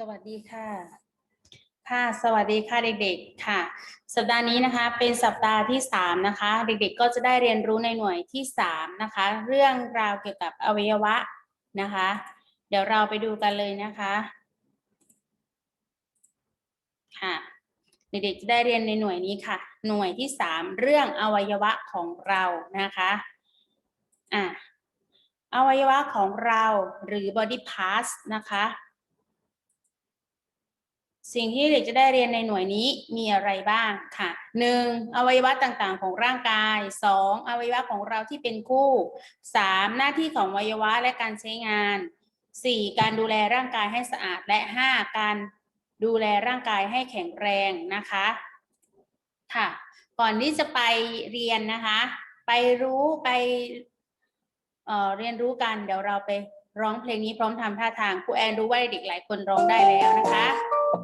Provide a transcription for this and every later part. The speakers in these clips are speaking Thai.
สวัสดีค่ะค่ะ สวัสดีค่ะเด็กๆ ค่ะ สัปดาห์นี้นะคะเป็นสัปดาห์ที่สามนะคะ เด็กๆ ก็จะได้เรียนรู้ในหน่วยที่สามนะคะ เรื่องราวเกี่ยวกับอวัยวะนะคะ เดี๋ยวเราไปดูกันเลยนะคะ ค่ะ เด็กๆ จะได้เรียนในหน่วยนี้ค่ะ หน่วยที่สามเรื่องอวัยวะของเรานะคะ อะ อวัยวะของเราหรือ body parts นะคะ สิ่งที่เด็กจะได้เรียนในหน่วยนี้มีอะไรบ้างค่ะหนึ่งอวัยวะต่างๆ ของร่างกายสองอวัยวะของเราที่เป็นคู่สามหน้าที่ของอวัยวะและการใช้งานสี่การดูแลร่างกายให้สะอาดและห้าการดูแลร่างกายให้แข็งแรงนะคะค่ะ ก่อนที่จะไปเรียนนะคะ ไปรู้ไปเเรียนรู้กันเดี๋ยวเราไปร้องเพลงนี้พร้อมทำท่าทางครูแอนรู้ว่าเด็กหลายคนร้องได้แล้วนะคะ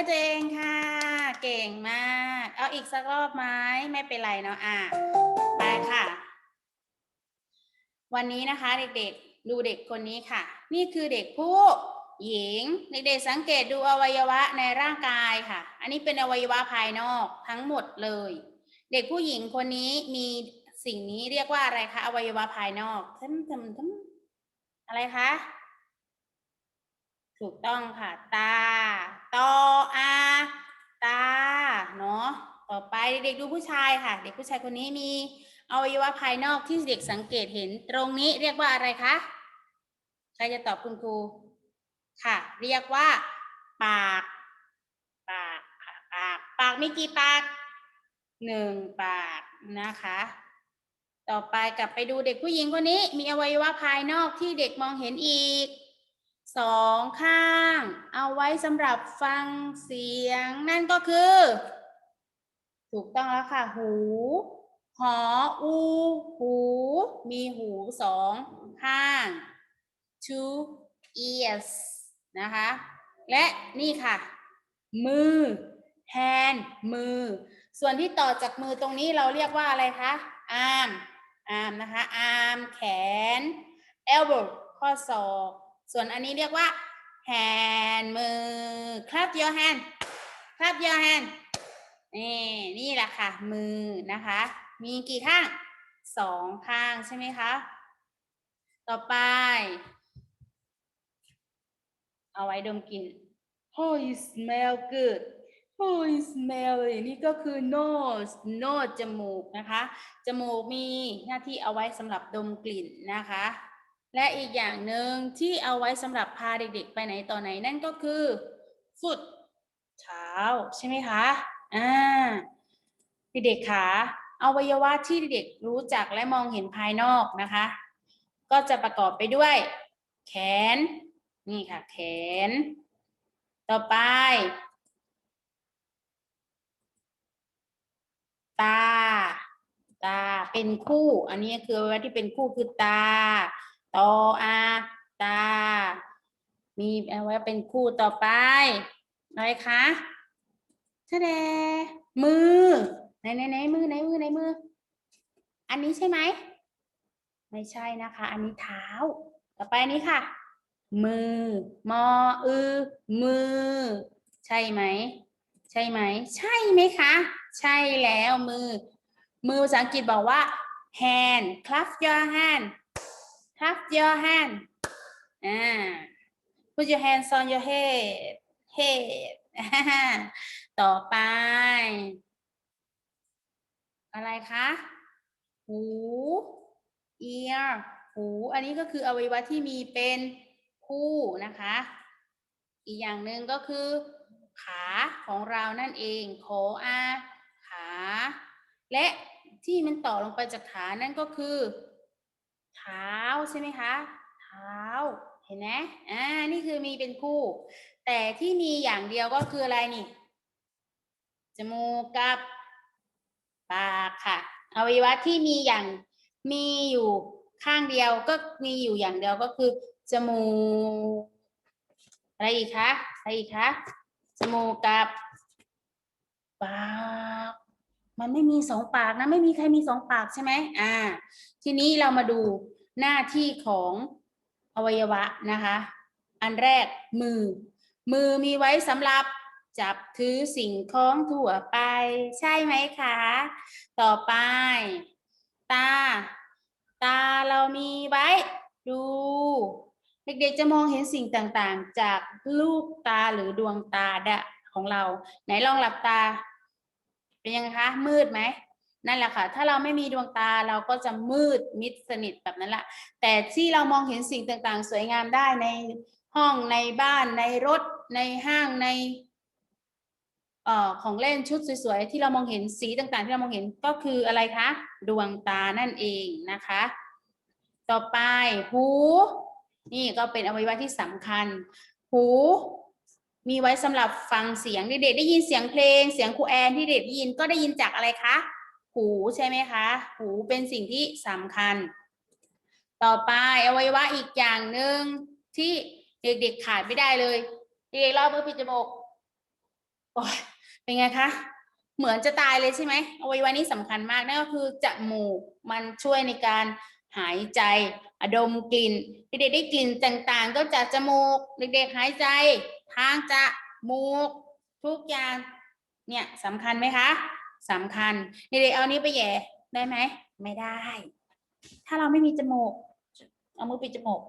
ให้ตัวเองค่ะ เก่งมาก เอาอีกสักรอบไหมไม่เป็นไรเนาะอะไปค่ะ วันนี้นะคะเด็กๆดูเด็กคนนี้ค่ะ นี่คือเด็กผู้หญิงเด็กๆสังเกตดูอวัยวะในร่างกายค่ะ อันนี้เป็นอวัยวะภายนอกทั้งหมดเลย เด็กผู้หญิงคนนี้มีสิ่งนี้เรียกว่าอะไรคะอวัยวะภายนอกทึมทึมทึมอะไรคะ ถูกต้องค่ะ ตา ตออา ตา เนาะ ต่อไปเด็กๆดูผู้ชายค่ะ เด็กผู้ชายคนนี้มีอวัยวะภายนอกที่เด็กสังเกตเห็นตรงนี้เรียกว่าอะไรคะ ใครจะตอบคุณครู ค่ะ เรียกว่า ปาก ปากค่ะปาก ปากมีกี่ปากหนึ่งปากนะคะ ต่อไปกลับไปดูเด็กผู้หญิงคนนี้ มีอวัยวะภายนอกที่เด็กมองเห็นอีก สองข้าง เอาไว้สำหรับฟังเสียง นั่นก็คือ ถูกต้องแล้วค่ะ หู หอ อู หู มีหูสองข้าง two ears นะคะ และนี่ค่ะ มือ hand มือ ส่วนที่ต่อจากมือตรงนี้เราเรียกว่าอะไรคะ arm arm นะคะ arm แขน elbow ข้อศอก ส่วนอันนี้เรียกว่า hand มือ clap your hand clap your hand นี่นี่แหละค่ะ มือนะคะ มีกี่ข้างสองข้างใช่ไหมคะ ต่อไป เอาไว้ดมกลิ่น Oh you smell good Oh you smell นี่ก็คือ nose nose จมูกนะคะ จมูกมีหน้าที่เอาไว้สำหรับดมกลิ่นนะคะ และอีกอย่างหนึ่งที่เอาไว้สำหรับพาเด็กๆ ไปไหนต่อไหนนั่นก็คือ foot เท้าใช่ไหมคะอ่าเด็กๆขาอวัยวะที่เด็กรู้จักและมองเห็นภายนอกนะคะ ก็จะประกอบไปด้วย แขน นี่ค่ะ แขน ต่อไป ตา ตาเป็นคู่ อันนี้คืออวัยวะที่เป็นคู่คือตา ตออาตา มีอวัยวะเป็นคู่ต่อไปอะไรคะทะเดมือไหนไหนไหนมือไหนมือไหนมือ อันนี้ใช่ไหม ไม่ใช่นะคะ อันนี้เท้า ต่อไปอันนี้ค่ะ มือ มออือ มือ ใช่ไหม ใช่ไหม ใช่ไหมคะ ใช่แล้วมือ มือภาษาอังกฤษบอกว่า hand clap your hand clap your hand อ่า put your hands on your head head ต่อไป อะไรคะ หู ear หู อันนี้ก็คืออวัยวะที่มีเป็นคู่นะคะ อีกอย่างหนึ่งก็คือ ขาของเรานั่นเองโขอาขา และที่มันต่อลงไปจากขานั่นก็คือ ท้าใช่ไหมคะ เท้า เห็นไหมอ่า นี่คือมีเป็นคู่ แต่ที่มีอย่างเดียวก็คืออะไรนี่ จมูกกับปากค่ะ อวัยวะที่มีอย่าง มีอยู่ข้างเดียวก็มีอยู่อย่างเดียวก็คือ จมูก อะไรอีกคะ อะไรอีกคะ จมูกกับปากมันไม่มีสองปากนะ ไม่มีใครมีสองปากใช่ไหมอ่า ทีนี้เรามาดู หน้าที่ของอวัยวะนะคะ อันแรกมือ มือมีไว้สำหรับจับถือสิ่งของทั่วไป ใช่ไหมคะ ต่อไป ตา ตาเรามีไว้ ดู เด็กๆจะมองเห็นสิ่งต่างๆ จากลูกตาหรือดวงตาดะของเรา ไหนลองหลับตา เป็นยังไงคะ มืดไหม นั่นแหละค่ะ ถ้าเราไม่มีดวงตาเราก็จะมืดมิดสนิทแบบนั้นแหละ แต่ที่เรามองเห็นสิ่งต่างๆ สวยงามได้ในห้องในบ้านในรถ ในห้างในเอ่อของเล่นชุดสวยๆที่เรามองเห็นสีต่างๆ ที่เรามองเห็นก็คืออะไรคะ ดวงตานั่นเองนะคะ ต่อไปหู นี่ก็เป็นอวัยวะที่สำคัญ หู มีไว้สำหรับฟังเสียงเด็กๆได้ยินเสียงเพลง เสียงครูแอนที่เด็กได้ยินก็ได้ยินจากอะไรคะ หูใช่ไหมคะ หูเป็นสิ่งที่สำคัญ ต่อไปอวัยวะอีกอย่างหนึ่งที่เด็กๆขาดไม่ได้เลย เด็กๆรอบมือปิดจมูกโอ้ยเป็นไงคะ เหมือนจะตายเลยใช่ไหมอวัยวะนี้สำคัญมากนั่นก็คือจมูกมันช่วยในการหายใจอดมกลิ่น เด็กๆได้กลิ่นต่างๆ ก็จากจมูก เด็กๆหายใจ ทางจมูก ทุกอย่าง เนี่ยสำคัญไหมคะ สำคัญเด็กๆเอานี้วไปแย่ได้ไหมไม่ได้ ถ้าเราไม่มีจมูก เอามือปิดจมูก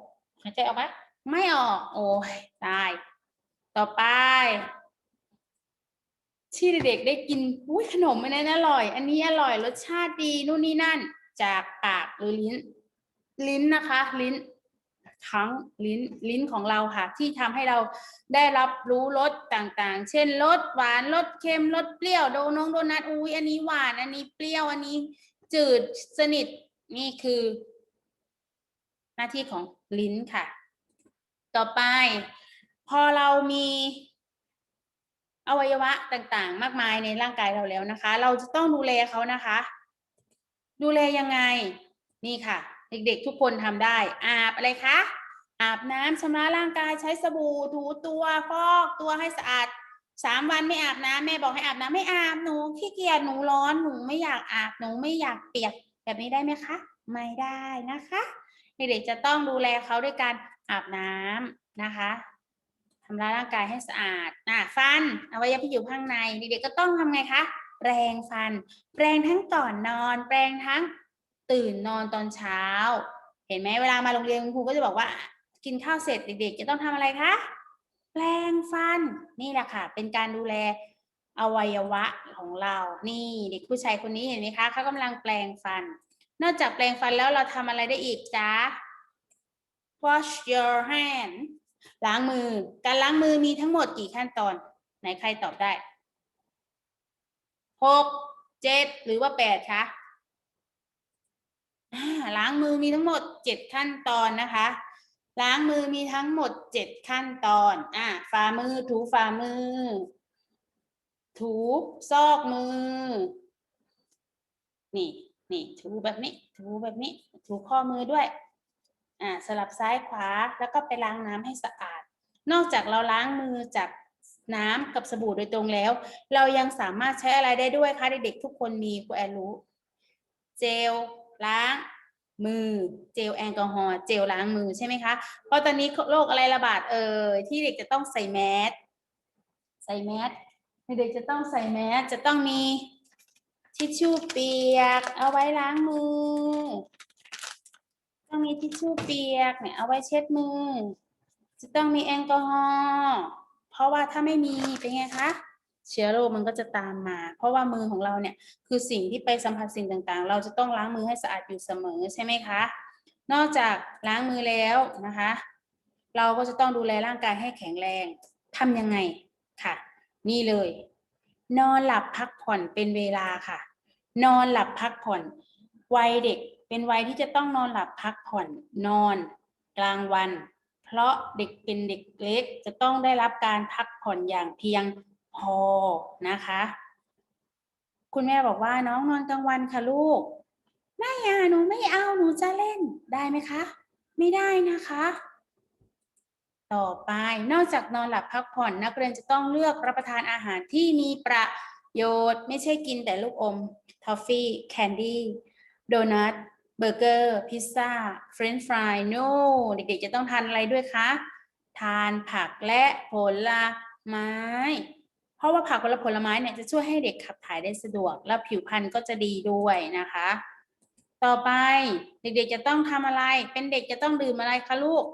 หายใจออกไหมไม่ออก โอ้ยตาย ต่อไป ที่เด็กๆได้กินอุ้ยขนมอันนั้นอร่อย อันนี้อร่อยรสชาติดีนู่นนี่นั่น จากปากหรือลิ้น ลิ้นนะคะ ลิ้น ทั้งลิ้นลิ้นของเราค่ะ ที่ทำให้เราได้รับรู้รสต่างๆ เช่นรสหวานรสเค็มรสเปรี้ยวโดนงโดนัทอุ้ยอันนี้หวานอันนี้เปรี้ยวอันนี้จืดสนิทนี่คือ หน้าที่ของลิ้นค่ะ ต่อไป พอเรามีอวัยวะต่างๆ มากมายในร่างกายเราแล้วนะคะ เราจะต้องดูแลเขานะคะ ดูแลยังไง นี่ค่ะ เด็กๆ ทุกคนทำได้ อาบอะไรคะ อาบน้ำชำระร่างกายใช้สบู่ถูตัวฟอกตัวให้สะอาดสามวันไม่อาบน้ำแม่บอกให้อาบน้ำไม่อาบหนูขี้เกียจหนูร้อนหนูไม่อยากอาบหนูไม่อยากเปียก แบบนี้ได้ไหมคะ ไม่ได้นะคะเด็กๆจะต้องดูแลเขาด้วยการอาบน้ำนะคะทำร้ายร่างกายให้สะอาดอะฟันอวัยวะที่อยู่ข้างในเด็กๆก็ต้องทำไงคะแปรงฟัน แปรงทั้งก่อนนอน แปรงทั้ง ตื่นนอนตอนเช้า เห็นไหมเวลามาโรงเรียนคุณครูก็จะบอกว่า กินข้าวเสร็จเด็กๆ จะต้องทำอะไรคะแปรงฟันนี่แหละค่ะ เป็นการดูแลอวัยวะของเรา นี่เด็กผู้ชายคนนี้เห็นไหมคะเขากำลังแปรงฟัน นอกจากแปรงฟันแล้วเราทำอะไรได้อีกจ๊ะ wash your hand ล้างมือ การล้างมือมีทั้งหมดกี่ขั้นตอน ไหนใครตอบได้หกเจ็ดหรือว่าแปดคะ ล้างมือมีทั้งหมดเจ็ดขั้นตอนนะคะ ล้างมือมีทั้งหมดเจ็ดขั้นตอนอ่าฝ่ามือถูฝ่ามือ ถูซอกมือ นี่นี่ถูแบบนี้ ถูแบบนี้ ถูข้อมือด้วยอ่าสลับซ้ายขวาแล้วก็ไปล้างน้ำให้สะอาด นอกจากเราล้างมือจากน้ำกับสบู่โดยตรงแล้ว เรายังสามารถใช้อะไรได้ด้วยคะเด็กๆทุกคนมีครูแอนรู้ เจล ล้างมือเจลแอลกอฮอล์เจลล้างมือใช่ไหมคะ เพราะตอนนี้โรคอะไรระบาดเอ่ยที่เด็กจะต้องใส่แมสใส่แมสเด็กจะต้องใส่แมสจะต้องมีทิชชู่เปียก เอาไว้ล้างมือ ต้องมีทิชชู่เปียกเนี่ยเอาไว้เช็ดมือ จะต้องมีแอลกอฮอล์เพราะว่าถ้าไม่มีเป็นไงคะ เชื้อโรคมันก็จะตามมา เพราะว่ามือของเราเนี่ยคือสิ่งที่ไปสัมผัสสิ่งต่างๆ เราจะต้องล้างมือให้สะอาดอยู่เสมอใช่ไหมคะ นอกจากล้างมือแล้วนะคะ เราก็จะต้องดูแลร่างกายให้แข็งแรงทำยังไงค่ะ นี่เลย นอนหลับพักผ่อนเป็นเวลาค่ะ นอนหลับพักผ่อน วัยเด็กเป็นวัยที่จะต้องนอนหลับพักผ่อนนอนกลางวัน เพราะเด็กเป็นเด็กเล็กจะต้องได้รับการพักผ่อนอย่างเพียง พอนะคะ คุณแม่บอกว่าน้องนอนกลางวันค่ะลูก ไม่อะหนูไม่เอาหนูจะเล่นได้ไหมคะ ไม่ได้นะคะ ต่อไปนอกจากนอนหลับพักผ่อนนักเรียนจะต้องเลือกรับประทานอาหารที่มีประโยชน์ไม่ใช่กินแต่ลูกอม ทอฟฟี่ แคนดี้ โดนัท เบอร์เกอร์ พิซซ่า เฟรนช์ฟรายโน่เด็กๆ จะต้องทานอะไรด้วยคะ ทานผักและผลไม้ เพราะว่าผักและผลไม้เนี่ยจะช่วยให้เด็กขับถ่ายได้สะดวก และผิวพรรณก็จะดีด้วยนะคะ ต่อไปเด็กๆจะต้องทำอะไร เป็นเด็กจะต้องดื่มอะไรคะลูก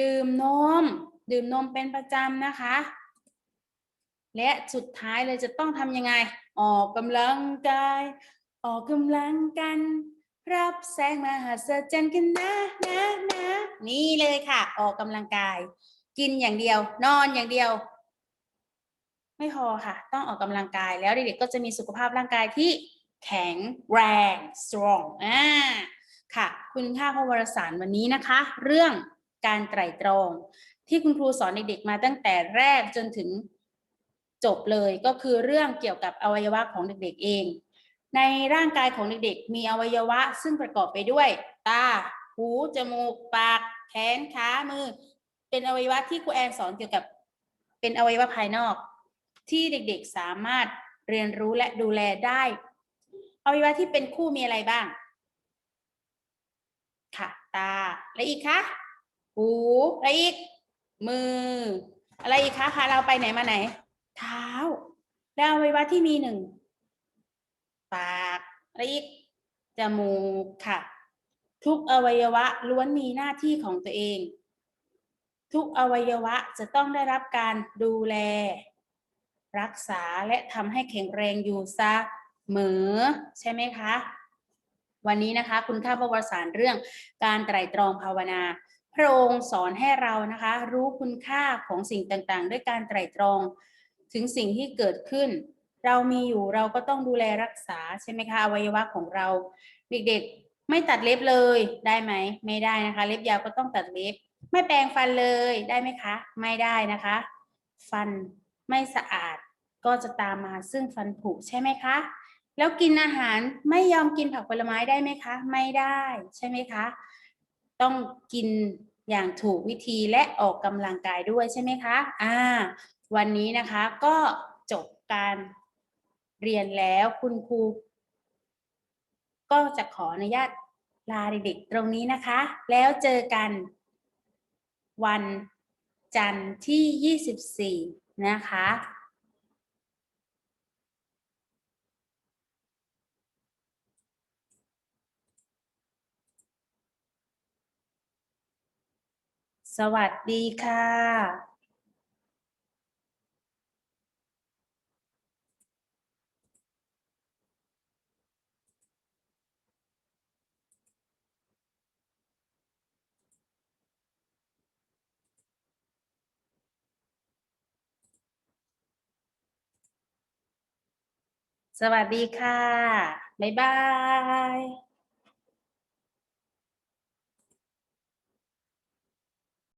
ดื่มนม ดื่มนมเป็นประจำนะคะ และสุดท้ายเลยจะต้องทำยังไง ออกกำลังกายออกกำลังกัน รับแสงมหัศจรรย์กันนะนะนะนี่เลยค่ะ ออกกำลังกาย กินอย่างเดียว นอนอย่างเดียว ไม่พอค่ะ ต้องออกกำลังกายแล้วเด็กๆก็จะมีสุขภาพร่างกายที่แข็งแรง strong อ่าค่ะ คุณค่าพระวรสารวันนี้นะคะ เรื่องการไตร่ตรอง ที่คุณครูสอนเด็กๆมาตั้งแต่แรกจนถึงจบเลยก็คือเรื่องเกี่ยวกับอวัยวะของเด็กๆเอง ในร่างกายของเด็กๆ มีอวัยวะซึ่งประกอบไปด้วย ตา หู จมูก ปาก แขน ขา มือ เป็นอวัยวะที่ครูแอนสอนเกี่ยวกับเป็นอวัยวะภายนอก ที่เด็กๆสามารถเรียนรู้และดูแลได้อวัยวะที่เป็นคู่มีอะไรบ้าง ค่ะ ตา และอีกคะหูอะไรอีก มือ อะไรอีกคะพาเราไปไหนมาไหน เท้า แล้วอวัยวะที่มีหนึ่ง ปากอะไรอีก จมูกค่ะ ทุกอวัยวะล้วนมีหน้าที่ของตัวเอง ทุกอวัยวะจะต้องได้รับการดูแล รักษาและทำให้แข็งแรงอยู่ซะเสมอใช่ไหมคะ วันนี้นะคะ คุณค่าประวัติศาสตร์เรื่องการไตร่ตรองภาวนา พระองค์สอนให้เรานะคะ รู้คุณค่าของสิ่งต่างๆ ด้วยการไตร่ตรองถึงสิ่งที่เกิดขึ้น เรามีอยู่เราก็ต้องดูแลรักษาใช่ไหมคะอวัยวะของเรา เด็กๆไม่ตัดเล็บเลยได้ไหมไม่ได้นะคะ เล็บยาวก็ต้องตัดเล็บ ไม่แปรงฟันเลยได้ไหมคะ ไม่ได้นะคะ ฟัน ไม่สะอาดก็จะตามมาซึ่งฟันผุใช่ไหมคะ แล้วกินอาหารไม่ยอมกินผักผลไม้ได้ไหมคะ ไม่ได้ใช่ไหมคะ ต้องกินอย่างถูกวิธีและออกกำลังกายด้วยใช่ไหมคะอ่าวันนี้นะคะก็จบการเรียนแล้วคุณครูก็จะขออนุญาตลาเด็กๆตรงนี้นะคะ แล้วเจอกันวันจันทร์ที่ 24 นะคะ สวัสดีค่ะ สวัสดีค่ะ บ๊ายบาย